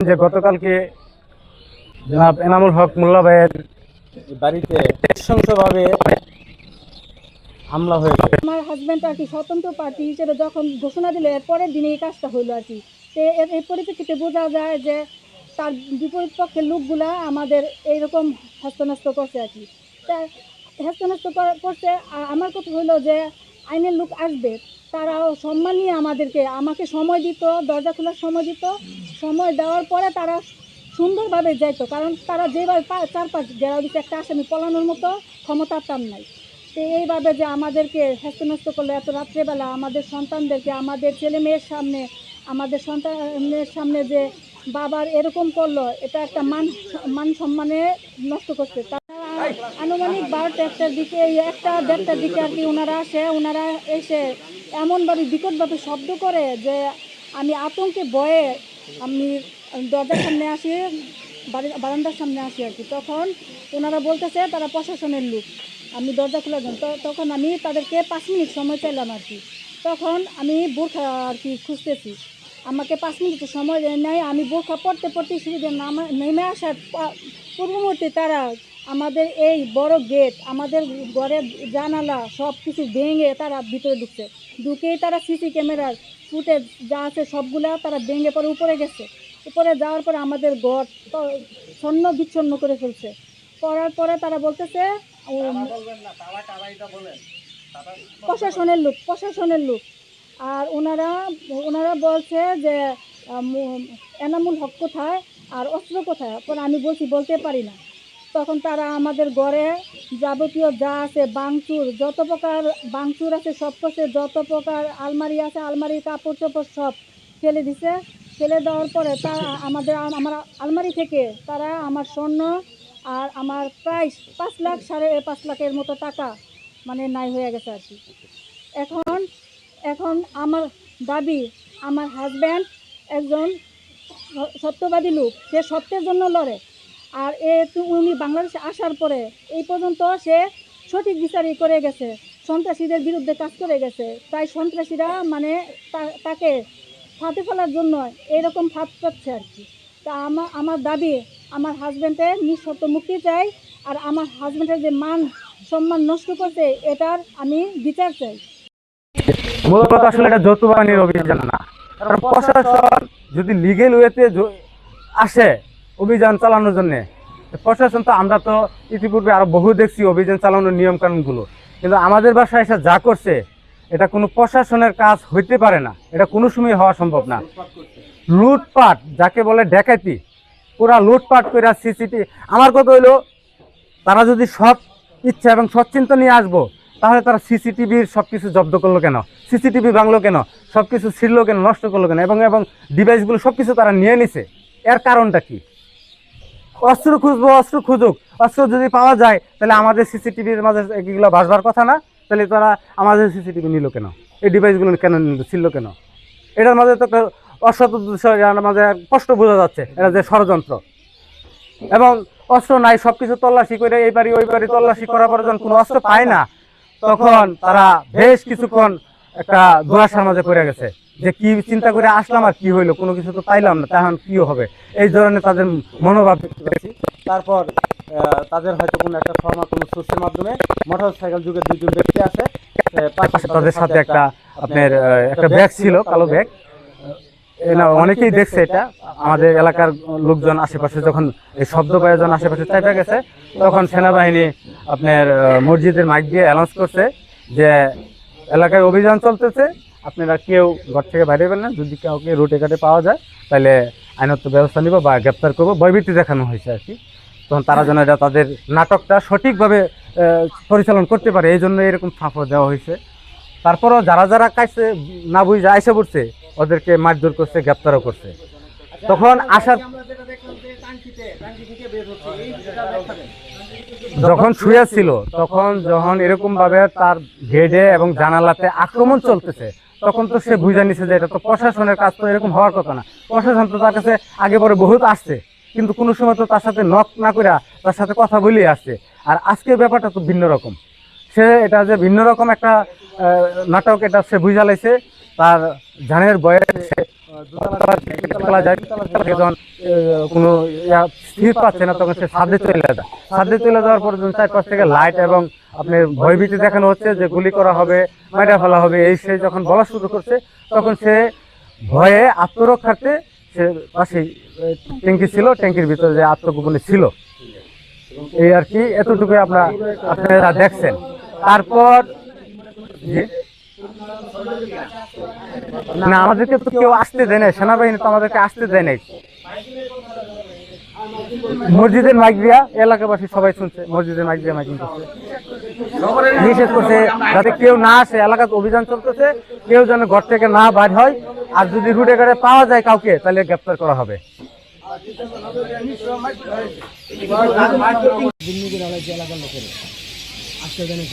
যে গতকালকে জনাব এনামুল হক মোল্লা ভাইয়ের বাড়িতে নৃশংসভাবে হামলা হয়েছে। আমার হাজব্যান্ড আর কি স্বতন্ত্র প্রার্থী হিসেবে যখন ঘোষণা দিল এর পরের দিনে এই কাজটা হইল আর কি। তো এর পরিপ্রেক্ষিতে বোঝা যায় যে তার বিপরীত পক্ষের লোকগুলা আমাদের এইরকম হস্তনস্ত করছে আর কি। তা করছে। আমার কথা হলো যে আইনের লোক আসবে, তারাও সম্মান নিয়ে আমাদেরকে, আমাকে সময় দিত, দরজা খোলার সময় দিত। সময় দেওয়ার পরে তারা সুন্দরভাবে যাইতো কারণ তারা যেভাবে পা- চারপাশ ঘেরাও দিচ্ছে একটা আসামি পলানোর মতো ক্ষমতা তার নাই। তো এইভাবে যে আমাদেরকে হ্যাস্ত করল এত রাত্রেবেলা আমাদের সন্তানদেরকে আমাদের ছেলে মেয়ের সামনে আমাদের সন্তানের সামনে যে বাবার এরকম করল এটা একটা মান মান সম্মানে নষ্ট করছে। তারা আনুমানিক বারোটা একটার দিকে এই একটা দেড়টার দিকে আর কি ওনারা আসে ওনারা এসে এমনভাবে বিকটভাবে শব্দ করে যে আমি আতঙ্কে ভয়ে আমি দরজার সামনে আসি বারান্দার সামনে আসি আর কি। তখন ওনারা বলতেছে, তারা প্রশাসনের লোক। আমি দরজা খুলে তো- তখন আমি তাদেরকে পাঁচ মিনিট সময় চাইলাম আর কি। তখন আমি বোরখা আর কি খুঁজতেছি। আমাকে পাঁচ মিনিট সময় নাই। আমি বোরখা পড়তে পড়তে সুবিধা নামা আসার পূর্ববর্তী তারা আমাদের এই বড় গেট, আমাদের ঘরের জানালা সব কিছু ভেঙে তারা ভিতরে ঢুকছে। ঢুকেই তারা সিসি ক্যামেরার ফুটেজ যা আছে সবগুলা তারা ভেঙে পরে উপরে গেছে। উপরে যাওয়ার পরে আমাদের ঘর তো ছন্ন বিচ্ছন্ন করে ফেলছে। করার পরে তারা বলতেছে প্রশাসনের লোক প্রশাসনের লোক। আর ওনারা ওনারা বলছে যে এনামুল হক কোথায় আর অস্ত্র কোথায়? পরে আমি বলছি বলতে পারি না। তখন তারা আমাদের ঘরে যাবতীয় যা আছে, বাংচুর, যত প্রকার বাংচুর আছে সব কিছু যত প্রকার আলমারি আছে, আলমারির কাপড় চোপড় সব ফেলে দিছে। ফেলে দেওয়ার পরে তা আমাদের আমার আলমারি থেকে তারা আমার স্বর্ণ আর আমার প্রায় পাঁচ লাখ সাড়ে পাঁচ লাখের মতো টাকা মানে নাই হয়ে গেছে আর কি। এখন এখন আমার দাবি, আমার হাজব্যান্ড একজন সত্যবাদী লোক, সে সত্যের জন্য লড়ে। আর এ উনি বাংলাদেশে আসার পরে এই পর্যন্ত সে সঠিক বিচারই করে গেছে। সন্ত্রাসীদের বিরুদ্ধে কাজ করে গেছে। তাই সন্ত্রাসীরা মানে তাকে ফাঁদে ফেলার জন্য এরকম ফাঁদ পাচ্ছে আর কি। তা আমার আমার দাবি, আমার হাজব্যান্ডের নিঃশর্ত মুক্তি চাই আর আমার হাজব্যান্ডের যে মান সম্মান নষ্ট করছে, এটার আমি বিচার চাই। যৌথ বাহিনীর অভিযান না। কারণ প্রশাসন যদি লিগেল ওয়েতে আসে অভিযান চালানোর জন্য। প্রশাসন তো আমরা তো ইতিপূর্বে আরও বহু দেখছি অভিযান চালানোর নিয়ম কানুনগুলো কিন্তু আমাদের বাসায় এসে যা করছে, এটা কোনো প্রশাসনের কাজ হইতে পারে না। এটা কোনো সময় হওয়া সম্ভব না। লুটপাট, যাকে বলে ডেকাইতি পুরা লুটপাট করে সিসিটি, আমার কথা হইল, তারা যদি সৎ ইচ্ছা এবং সচ্চিন্তা নিয়ে আসব, তাহলে তারা সিসিটিভির সব কিছু জব্দ করল কেন? সিসিটিভি ভাঙলো কেন? সব কিছু ছিঁড়লো কেন? নষ্ট করল কেন? এবং এবং ডিভাইসগুলো সব কিছু তারা নিয়ে নিছে। এর কারণটা কি? অস্ত্র খুঁজবো, অস্ত্র খুঁজুক। অস্ত্র যদি পাওয়া যায়, তাহলে আমাদের সিসিটিভির মাঝে এগুলো ভাসবার কথা না, তাহলে তারা আমাদের সিসিটিভি নিল কেন? এই ডিভাইসগুলো কেন নিল ছিল কেন? এটার মাঝে তো উদ্দেশ্য এটার মাঝে স্পষ্ট বোঝা যাচ্ছে, এটা যে ষড়যন্ত্র। এবং অস্ত্র নাই সব কিছু তল্লাশি করে এই বাড়ি, ওই বাড়ি তল্লাশি করার পর যখন কোনো অস্ত্র পায় না, তখন তারা বেশ কিছুক্ষণ একটা ধোঁয়াশার মাঝে পড়ে গেছে। যে কি চিন্তা করে আসলাম আর কি হইল কোনো কিছু তো পাইলাম না তখন কি হবে? এই ধরনের তাদের মনোভাব দেখতে তারপর তাদের হয়তো কোনো একটা ফর্মা কোনো সোর্সের মাধ্যমে মোটর সাইকেল যুগের দুজন ব্যক্তি আছে পাশে তাদের সাথে একটা আপনার একটা ব্যাগ ছিল কালো ব্যাগ না অনেকেই দেখছে এটা। আমাদের এলাকার লোকজন আশেপাশে যখন এই শব্দ পায় যখন আশেপাশে চাইপা গেছে তখন সেনাবাহিনী আপনার মসজিদের মাইক দিয়ে অ্যানাউন্স করছে যে এলাকায় অভিযান চলতেছে আপনারা কেউ ঘর থেকে বাইরে বের না। যদি কাউকে রুটে ঘাটে পাওয়া যায়, তাহলে আইনত ব্যবস্থা নিব বা গ্রেপ্তার করব। ভয়ভীতি দেখানো হয়েছে আর কি। তখন তারা যেন এটা তাদের নাটকটা সঠিকভাবে পরিচালন করতে পারে। এই জন্য এরকম ফাঁপড় দেওয়া হয়েছে। তারপরও যারা যারা কাছে না বুঝে, আইসে পড়ছে, ওদেরকে মারধর করছে, গ্রেপ্তারও করছে। তখন আসার যখন শুয়ে ছিল, তখন যখন এরকম ভাবে তার গেটে এবং জানালাতে আক্রমণ চলতেছে তখন তো সে বুঝে নিছে যে এটা তো প্রশাসনের কাজ, তো এরকম হওয়ার কথা না। প্রশাসন তো তার কাছে আগে পরে বহুত আসছে, কিন্তু কোনো সময় তো তার সাথে নক না করে তার সাথে কথা বলেই আসছে। আর আজকের ব্যাপারটা তো ভিন্ন রকম। সে এটা যে ভিন্ন রকম একটা নাটক এটা সে বুঝালাইছে তার জানের বয়ে যায় যখন কোনো স্থির পাচ্ছে না তখন সে চলে চলে যাওয়ার পর থেকে লাইট এবং আপনার ভয়ভীতি দেখানো হচ্ছে যে গুলি করা হবে মাইটা ফেলা হবে এই সে যখন বলা শুরু করছে তখন সে ভয়ে আত্মরক্ষার্থে সে ট্যাঙ্কি ছিল ট্যাঙ্কির ভিতরে যে আত্মগোপনে ছিল এই আর কি এতটুকু আপনারা আপনারা দেখছেন তারপর? না, আমাদেরকে তো কেউ আসতে দেয় না সেনাবাহিনী তো আমাদেরকে আসতে দেয় নাই। মসজিদের মাইক দিয়া এলাকাবাসী সবাই শুনছে, মসজিদের মাইক দিয়ে মাইকিং করছে। নিষেধ করছে, যাতে কেউ না আসে, এলাকাতে অভিযান চলতেছে, কেউ যেন ঘর থেকে না বাইর হয়, আর যদি রুটে ঘাটে পাওয়া যায় কাউকে, তাহলে গ্রেপ্তার করা হবে। এলাকার লোকের আজকে জানি